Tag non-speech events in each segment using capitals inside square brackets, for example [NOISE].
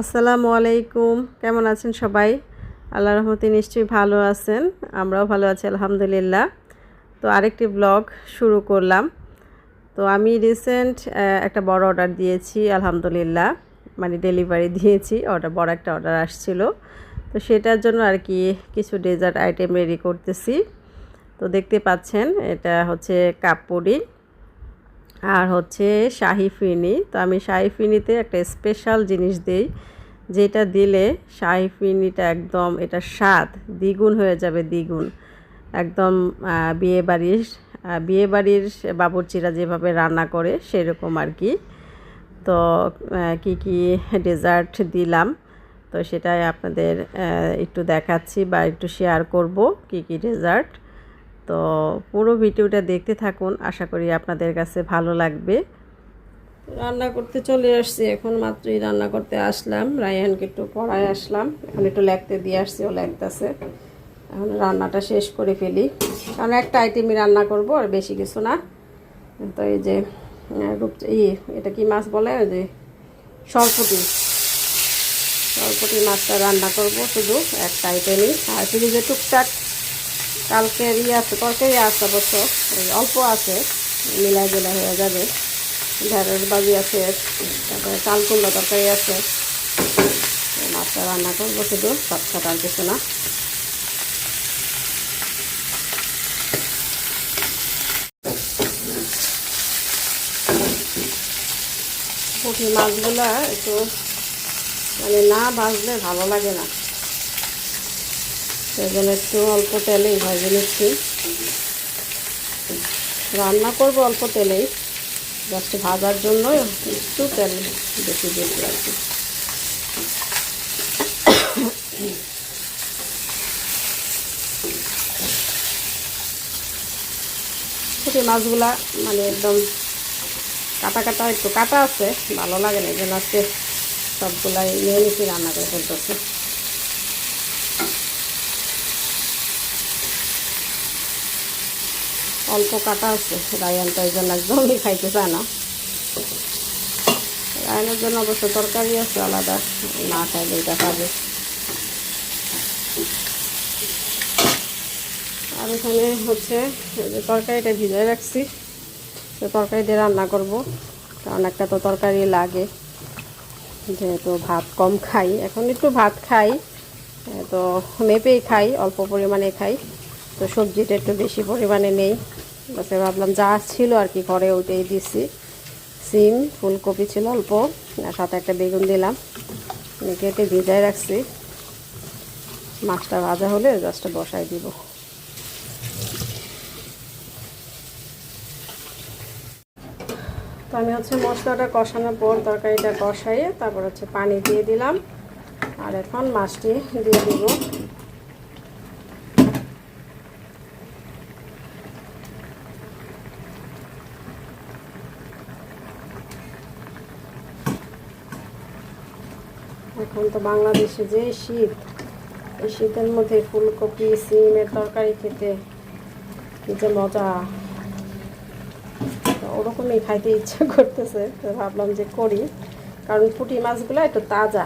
আসসালামু আলাইকুম। কেমন আছেন সবাই? আল্লাহ রহমতে নিশ্চয়ই ভালো আছেন। আমরাও ভালো আছি, আলহামদুলিল্লাহ। তো আরেকটি ব্লগ শুরু করলাম। তো আমি রিসেন্ট একটা বড় অর্ডার দিয়েছি, আলহামদুলিল্লাহ। মানে ডেলিভারি দিয়েছি অর্ডার বড় একটা অর্ডার আসছিল। তো সেটার জন্য আর কি কিছু ডেজার্ট আইটেম রেডি করতেছি। তো দেখতে পাচ্ছেন, এটা হচ্ছে কাপ পুডিং আর হচ্ছে শাহি ফিরনি তো আমি শাহি ফিনিতে একটা স্পেশাল জিনিস দিই, যেটা দিলে শাহি ফিনিটা একদম এটা স্বাদ, দ্বিগুণ হয়ে যাবে, দ্বিগুণ। একদম বিয়ে বাড়ির বিয়ে বাড়ির বাবুর্চিরা যেভাবে রান্না করে সেরকম আর কি। তো কি কি ডেজার্ট দিলাম, তো সেটাই আপনাদের একটু দেখাচ্ছি বা একটু শেয়ার করব কি কি ডেজার্ট তো পুরো ভিডিওটা দেখতে থাকুন। আশা করি আপনাদের কাছে ভালো লাগবে। রান্না করতে চলে আসছি এখন, মাত্রই রান্না করতে আসলাম। রায়হানকে একটু পড়ায় আসলাম। এখন একটু লেখতে দিয়ে আসছি, ও লেখতেছে এখন রান্নাটা শেষ করে ফেলি। কারণ একটা আইটেমই রান্না করব আর বেশি কিছু না। তো এই যে রূপ, ই, এটা কি মাছ বলে? ওই যে সরপুটি সরপুটি মাছটা রান্না করব শুধু একটা আইটেমই। আর শুধু যে টুকটাক কালকে ইয়ে আছে, তরকারি আছে অবশ্য অল্প আছে, মিলাই জেলা হয়ে যাবে। ঢেঁড়স বাজি আছে, তারপরে চাল তরকারি আছে। মাছটা রান্না করব শুধু সবসাট আর কিছু না। পুঁটি মাছগুলো একটু মানে না ভাজলে ভালো লাগে না। সেজন্য একটু অল্প তেলেই ভেজে নিচ্ছি রান্না করব অল্প তেলেই, জাস্ট ভাজার জন্য একটু তেল বেশি দিয়েছি আর কি। মাছগুলা মানে একদম কাটা কাটা, একটু কাটা আছে, ভালো লাগে না এই আজকে সবগুলাই নিয়ে নিচ্ছি রান্না করে ফেলতেছে। অল্প কাটা আছে। রায়ানটা এই জন্য একদমই খাইতে চায় না। রায়নের জন্য অবশ্য তরকারি আছে আলাদা। না খাইলে এটা খাবে আর এখানে হচ্ছে যে তরকারিটা ভিজায় রাখছি। তো তরকারি দিয়ে রান্না করব। কারণ একটা তো তরকারি লাগে। যেহেতু ভাত কম খাই। এখন একটু ভাত খাই। তো মেপেই খাই, অল্প পরিমাণে খাই। তো সবজিটা একটু বেশি পরিমাণে নেই। বাসে ভাবলাম যা ছিল আর কি, ঘরে ওইটাই দিছি। সিম, ফুলকপি ছিল অল্প, আর সাথে একটা বেগুন দিলাম। কেটে ভিজায় রাখছি। মাছটা ভাজা হলে জাস্ট বসাই দিব। তো আমি হচ্ছে মশলাটা কষানোর পর তরকারিটা কষাইয়ে তারপর হচ্ছে পানি দিয়ে দিলাম। আর এখন মাছটি দিয়ে দিব। এখন তো বাংলাদেশে যে শীত, এই শীতের মধ্যে ফুলকপি, সিমের তরকারি খেতে যে মজা। ওরকমই খাইতে ইচ্ছা করতেছে, তো ভাবলাম যে করি। কারণ পুঁটি মাছগুলো একটু তাজা।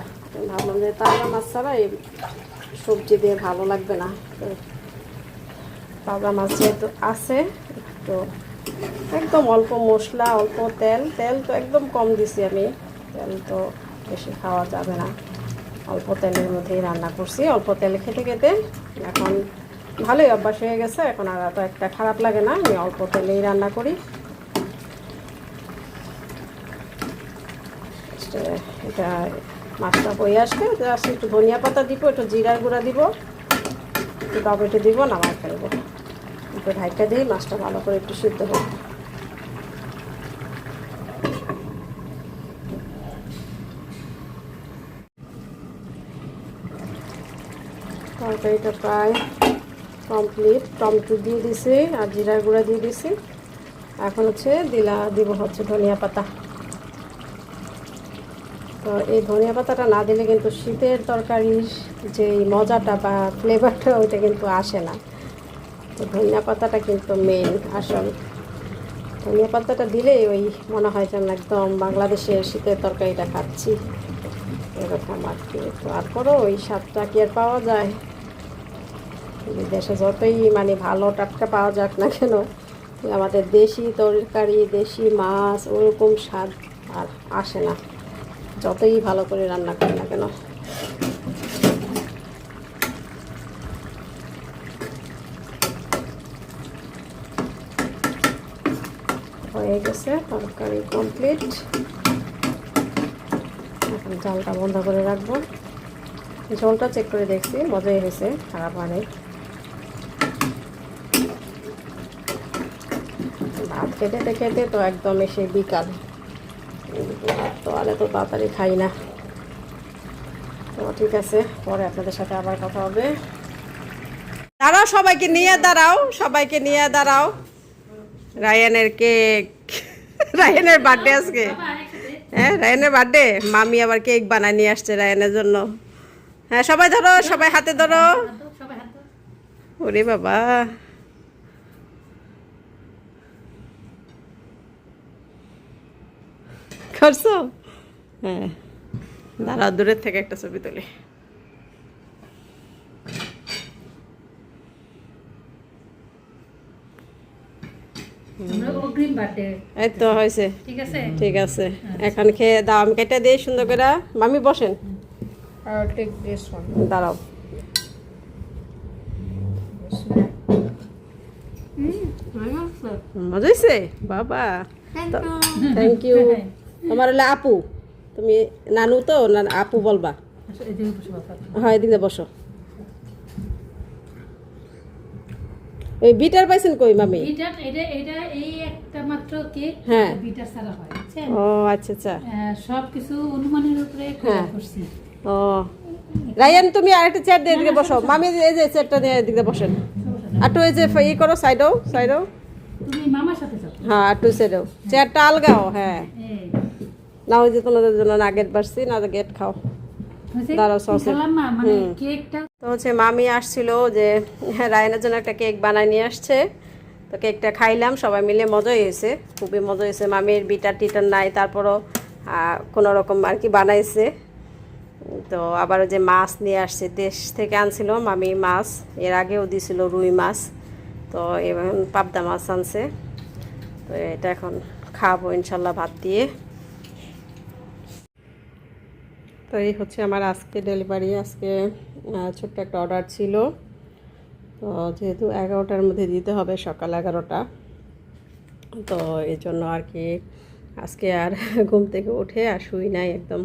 ভাবলাম যে তাজা মাছ ছাড়া এই সবজি দিয়ে ভালো লাগবে না। তাজা মাছ যেহেতু আছে, তো একদম অল্প মশলা, অল্প তেল। তেল তো একদম কম দিছি আমি। তেল তো বেশি খাওয়া যাবে না। অল্প তেলের মধ্যেই রান্না করছি। অল্প তেল খেতে খেতে এখন ভালোই অভ্যাস হয়ে গেছে। এখন আর এত একটা খারাপ লাগে না। আমি অল্প তেলেই রান্না করি। এটা মাছটা বয়ে আসবে। জাস্ট একটু ধনিয়া পাতা দিব, একটু জিরার গুঁড়া দিব। একটু টমেটো দিব নামাই ফেলব একটু ঢাইটা দিই, মাছটা ভালো করে একটু সিদ্ধ হোক তরকারিটা প্রায় কমপ্লিট টমেটো দিয়ে দিছি আর জিরার গুঁড়া দিয়ে দিছি। এখন হচ্ছে দিলা, দিব হচ্ছে ধনিয়া পাতা। তো এই ধনিয়া পাতাটা না দিলে কিন্তু শীতের তরকারির যে মজাটা বা ফ্লেভারটা ওইটা কিন্তু আসে না। তো ধনিয়া পাতাটা কিন্তু মেন আসল। ধনিয়া পাতাটা দিলেই ওই মনে হয় যেন একদম বাংলাদেশের শীতের তরকারিটা খাচ্ছি। এরকম আর কি। তারপরও ওই স্বাদটা কি আর পাওয়া যায়? দেশে যতই মানে ভালো টাটকা পাওয়া যাক না কেন, আমাদের দেশি তরকারি, দেশি মাছ ওরকম স্বাদ আর আসে না। যতই ভালো করে রান্না করি না কেন। হয়ে গেছে তরকারি কমপ্লিট এখন জালটা বন্ধ করে রাখব। ঝোলটা চেক করে দেখছি, মজাই হয়েছে, খারাপ হয় ভাত খেতে খেতে তো একদম এসে বিকাল। তো আর এত তাড়াতাড়ি খাই না। তো ঠিক আছে, পরে আপনাদের সাথে আবার কথা হবে। দাঁড়াও, সবাইকে নিয়ে দাঁড়াও, সবাইকে নিয়ে দাঁড়াও। রায়ানের কেক। রায়ানের বার্থডে আজকে। হ্যাঁ রায়ানের বার্থডে মামি আবার কেক বানায় নিয়ে আসছে রায়ানের জন্য। হ্যাঁ সবাই ধরো, সবাই হাতে ধরো। ওরে বাবা। করছ? হ্যাঁ দাঁড়াও দূরের থেকে একটা ছবি তুলি। আমরা অগ্রিম বার্থডে এই তো হয়েছে। ঠিক আছে? এখন খেয়ে কেটে দিই সুন্দর করে। মামি বসেন. দাঁড়াও। মজা হয়েছে? বাবা। থ্যাংক ইউ তোমার হলে আপু। তুমি নানু তো না আপু বলবা। আচ্ছা। হয় এদিকে বসো। ওই বিটার পাইছেন কই মামি? এটা এটা এটা এই একটা মাত্র কেক হ্যাঁ। বিটা ছাড়া হয় ও আচ্ছা আচ্ছা। সব কিছু অনুমানের উপরে হ্যাঁ। করছি। ও। রায়ান তুমি আরেকটা চেয়ার দিয়ে এদিকে বসো। মামি এই যে চেয়ারটা নিয়ে এদিকে বসেন। একটু এই যে ই করো সাইডও সাইডও তুমি মামার সাথে যাও। হ্যাঁ একটু সাইডও চেয়ারটা আলগাও হ্যাঁ। এই। না ওই যে তোমাদের জন্য না গেট বাড়ছি না গেট খাও? দাঁড়াও, না মানে তো হচ্ছে মামি আসছিল যে হ্যাঁ, রায়নের জন্য একটা কেক বানায় নিয়ে আসছে। তো কেকটা খাইলাম সবাই মিলে মজাই হয়েছে খুবই মজা হয়েছে। মামির বিটার টিটার নাই তারপরও কোনো রকম আর কি বানাইছে। তো আবার যে মাছ নিয়ে আসছে দেশ থেকে আনছিল মামি মাছ। এর আগেও দিছিল রুই মাছ। তো এবং পাবদা মাছ আনছে। তো এটা এখন খাব ইনশাল্লাহ ভাত দিয়ে। তো এই হচ্ছে আমার আজকে ডেলিভারি, আজকে ছোট্ট একটা অর্ডার ছিল। তো যেহেতু এগারোটার মধ্যে দিতে হবে, সকাল এগারোটা। তো এই জন্য আর কি আজকে আর [LAUGHS] ঘুম থেকে উঠে আর শুই নাই একদম।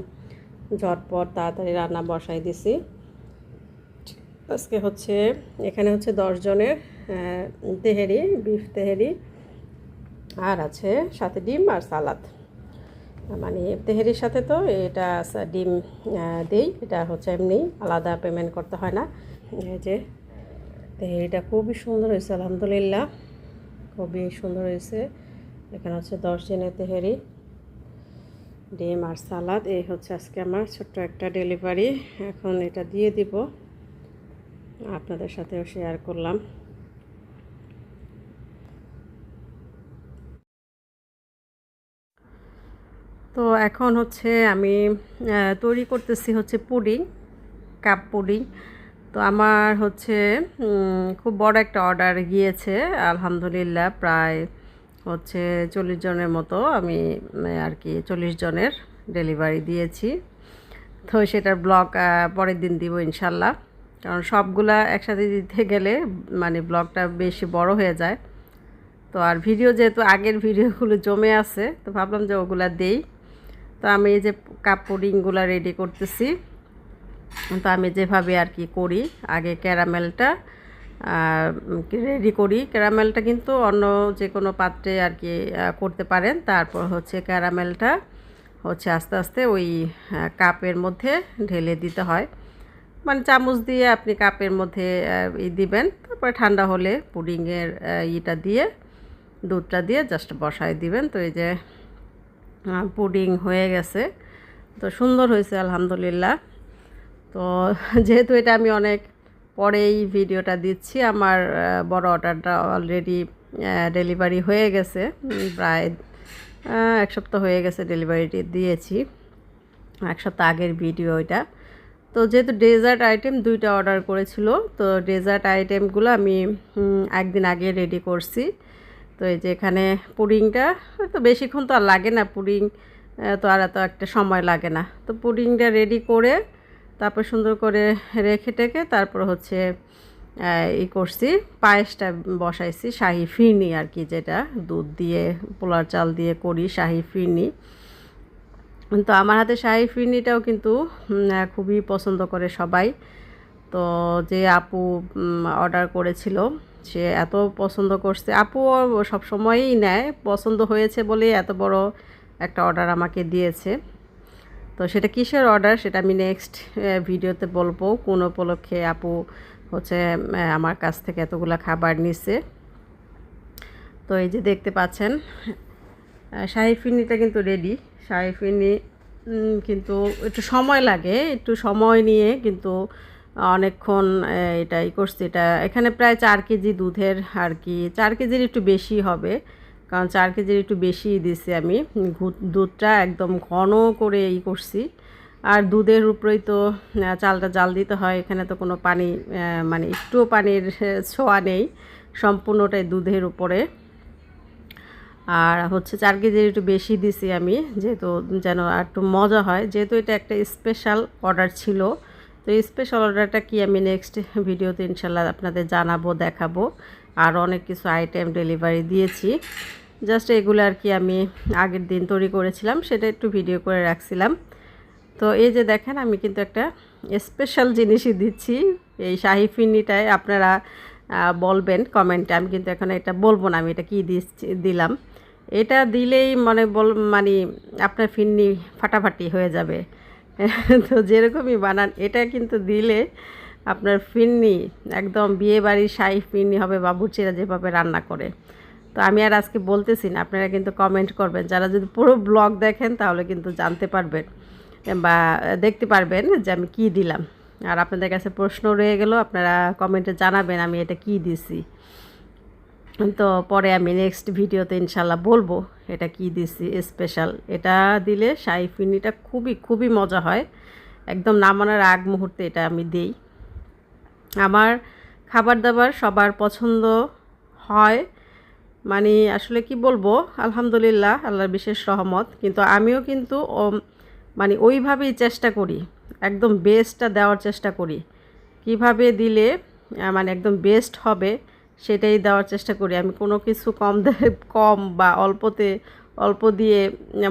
ঝটপট তাড়াতাড়ি রান্না বসাই দিছি। আজকে হচ্ছে, এখানে হচ্ছে দশজনের তেহেরি, বিফ তেহেরি, আর আছে সাথে ডিম আর সালাদ। মানে তেহেরির সাথে তো এটা ডিম দেই, এটা হচ্ছে এমনি আলাদা পেমেন্ট করতে হয় না। এই যে তেহেরিটা খুবই সুন্দর হয়েছে, আলহামদুলিল্লাহ। খুবই সুন্দর হয়েছে। এখানে হচ্ছে দশ জনের তেহেরি ডিম আর সালাদ। এই হচ্ছে আজকে আমার ছোট্ট একটা ডেলিভারি এখন এটা দিয়ে দিব। আপনাদের সাথেও শেয়ার করলাম। তো এখন হচ্ছে আমি তৈরি করতেছি হচ্ছে পুডিং, কাপ পুডিং। তো আমার হচ্ছে খুব বড় একটা অর্ডার গিয়েছে, আলহামদুলিল্লাহ প্রায় হচ্ছে চল্লিশ জনের মতো আমি আর কি চল্লিশ জনের ডেলিভারি দিয়েছি। তো সেটার ব্লগ পরের দিন দিব ইনশাল্লাহ। কারণ সবগুলা একসাথে দিতে গেলে মানে ব্লগটা বেশি বড় হয়ে যায়। তো আর ভিডিও যেহেতু আগের ভিডিওগুলো জমে আছে, তো ভাবলাম যে ওগুলা দেই। তো আমি এই যে কাপ পুডিংগুলো রেডি করতেছি। তো আমি যেভাবে আর কি করি, আগে ক্যারামেলটা রেডি করি। ক্যারামেলটা কিন্তু অন্য যে কোনো পাত্রে আর কি করতে পারেন। তারপর হচ্ছে ক্যারামেলটা হচ্ছে আস্তে আস্তে ওই কাপের মধ্যে ঢেলে দিতে হয়। মানে চামচ দিয়ে আপনি কাপের মধ্যে ই দিবেন। তারপরে ঠান্ডা হলে পুডিংয়ের ইটা দিয়ে, দুধটা দিয়ে জাস্ট বসায় দিবেন। তো এই যে পুডিং হয়ে গেছে। তো সুন্দর হয়েছে, আলহামদুলিল্লাহ। তো [LAUGHS] যেহেতু এটা আমি অনেক পরেই ভিডিওটা দিচ্ছি, আমার বড় অর্ডারটা অলরেডি ডেলিভারি হয়ে গেছে। প্রায় এক সপ্তাহ হয়ে গেছে ডেলিভারিটি দিয়েছি। এক সপ্তাহ আগের ভিডিও এটা তো যেহেতু ডেজার্ট আইটেম দুইটা অর্ডার করেছিল, তো ডেজার্ট আইটেমগুলো আমি একদিন আগে রেডি করছি। তো এই যে এখানে পুডিংটা তো বেশিক্ষণ তো আর লাগে না পুডিং তো আর এত একটা সময় লাগে না। তো পুডিংটা রেডি করে, তারপর সুন্দর করে রেখে টেখে তারপর হচ্ছে ই করছি, পায়েসটা বসাইছি, শাহি ফিরনি আর কি যেটা, দুধ দিয়ে পোলার চাল দিয়ে করি, শাহি ফিরনি। তো আমার হাতে শাহি ফিরনিটাও কিন্তু খুবই পছন্দ করে সবাই। তো যে আপু অর্ডার করেছিল সে এত পছন্দ করছে। আপু সব সময়ই নেয়। পছন্দ হয়েছে বলেই এত বড় একটা অর্ডার আমাকে দিয়েছে। তো সেটা কিসের অর্ডার সেটা আমি নেক্সট ভিডিওতে বলব। কোন উপলক্ষে আপু হচ্ছে আমার কাছ থেকে এতগুলো খাবার নিছে। তো এই যে দেখতে পাচ্ছেন শাহি ফিরনিটা কিন্তু রেডি শাহি ফিরনি কিন্তু একটু সময় লাগে, একটু সময় নিয়ে কিন্তু অনেকক্ষণ আহ, এটা ই করছি। এটা এখানে প্রায় চার কেজি দুধের আর কি। চার কেজির একটু বেশি হবে কারণ চার কেজির একটু বেশি দিছি আমি। দুধটা একদম ঘন করে ই করছি। আর দুধের উপরেই তো চালটা জাল দিতে হয়। এখানে তো কোনো পানি মানে একটুও পানির ছোঁয়া নেই সম্পূর্ণটাই দুধের উপরে। আর হচ্ছে চার কেজির একটু বেশি দিছি আমি যেহেতু যেন একটু মজা হয়। যেহেতু এটা একটা স্পেশাল অর্ডার ছিল তো স্পেশাল অর্ডারটা কি আমি নেক্সট ভিডিওতে ইনশাল্লাহ আপনাদের জানাব, দেখাবো। আর অনেক কিছু আইটেম ডেলিভারি দিয়েছি। জাস্ট এগুলো আর কি আমি আগের দিন তৈরি করেছিলাম, সেটা একটু ভিডিও করে রাখছিলাম। তো এই যে দেখেন, আমি কিন্তু একটা স্পেশাল জিনিসই দিচ্ছি। এই শাহি ফিন্নিটায় আপনারা বলবেন কমেন্টে আমি কিন্তু এখন এটা বলব না, আমি এটা কী দিচ্ছি, দিলাম। এটা দিলেই মানে বল মানে আপনার ফিরনি ফাটাফাটি হয়ে যাবে। [LAUGHS] তো যেরকমই বানান, এটা কিন্তু দিলে আপনার ফিরনি একদম বিয়ে বাড়ির শাহি ফিরনি হবে, বাবুর্চিরা যেভাবে রান্না করে। তো আমি আর আজকে বলতেছি না, আপনারা কিন্তু কমেন্ট করবেন। যারা যদি পুরো ব্লগ দেখেন, তাহলে কিন্তু জানতে পারবেন বা দেখতে পারবেন যে আমি কি দিলাম। আর আপনাদের কাছে প্রশ্ন রয়ে গেল, আপনারা কমেন্টে জানাবেন আমি এটা কি দিছি। তো পরে আমি নেক্সট ভিডিওতে ইনশাল্লাহ বলব এটা কি দিছি স্পেশাল এটা দিলে শাহি ফিরনিটা খুবই খুবই মজা হয়। একদম নামানোর আগ মুহূর্তে এটা আমি দেই। আমার খাবার দাবার সবার পছন্দ হয়। মানে আসলে কি বলব, আলহামদুলিল্লাহ, আল্লাহর বিশেষ রহমত। কিন্তু আমিও কিন্তু মানে ওইভাবেই চেষ্টা করি। একদম বেস্টটা দেওয়ার চেষ্টা করি। কীভাবে দিলে মানে একদম বেস্ট হবে সেটাই দেওয়ার চেষ্টা করি। আমি কোনো কিছু কম কম বা অল্পতে, অল্প দিয়ে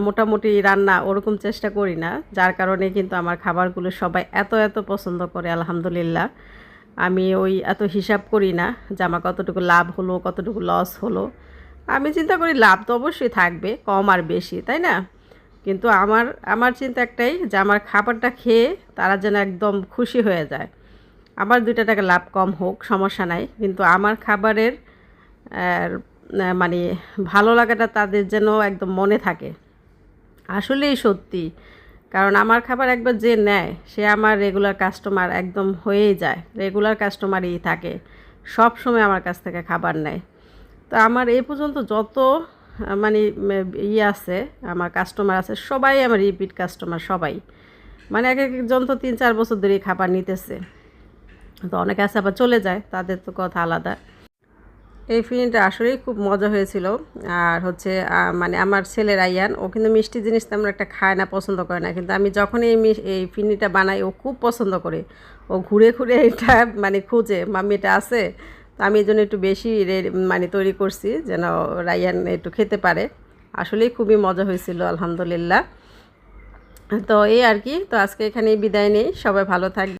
মোটামুটি রান্না ওরকম চেষ্টা করি না। যার কারণে কিন্তু আমার খাবারগুলো সবাই এত এত পছন্দ করে, আলহামদুলিল্লাহ। আমি ওই এত হিসাব করি না যে আমার কতটুকু লাভ হলো, কতটুকু লস হলো। আমি চিন্তা করি লাভ তো অবশ্যই থাকবে, কম আর বেশি, তাই না? কিন্তু আমার আমার চিন্তা একটাই যে আমার খাবারটা খেয়ে তারা যেন একদম খুশি হয়ে যায়। আমার দুইটা টাকা লাভ কম হোক, সমস্যা নাই। কিন্তু আমার খাবারের মানে ভালো লাগাটা তাদের যেন একদম মনে থাকে। আসলেই সত্যি। কারণ আমার খাবার একবার যে নেয়, সে আমার রেগুলার কাস্টমার একদম হয়েই যায়। রেগুলার কাস্টমারই থাকে। সব সময় আমার কাছ থেকে খাবার নেয়। তো আমার এই পর্যন্ত যত মানে ইয়ে আছে, আমার কাস্টমার আছে, সবাই আমার রিপিট কাস্টমার সবাই। মানে এক একজন তো তিন চার বছর ধরেই খাবার নিতেছে। তো অনেকে আছে আবার চলে যায়, তাদের তো কথা আলাদা। এই ফিল্মটা আসলেই খুব মজা হয়েছিল। আর হচ্ছে মানে আমার ছেলের আইয়ান, ও কিন্তু মিষ্টি জিনিস তেমন একটা খায় না, পছন্দ করে না। কিন্তু আমি যখন এই এই ফিরনিটা বানাই, ও খুব পছন্দ করে। ও ঘুরে ঘুরে এটা মানে খুঁজে, মাম্মি, এটা আছে? তো আমি এই জন্য একটু বেশি মানে তৈরি করছি, যেন রাইয়ান একটু খেতে পারে। আসলেই খুবই মজা হয়েছিল, আলহামদুলিল্লাহ। তো এই আর কি, তো আজকে এখানেই বিদায় নেই, সবাই ভালো থাকবে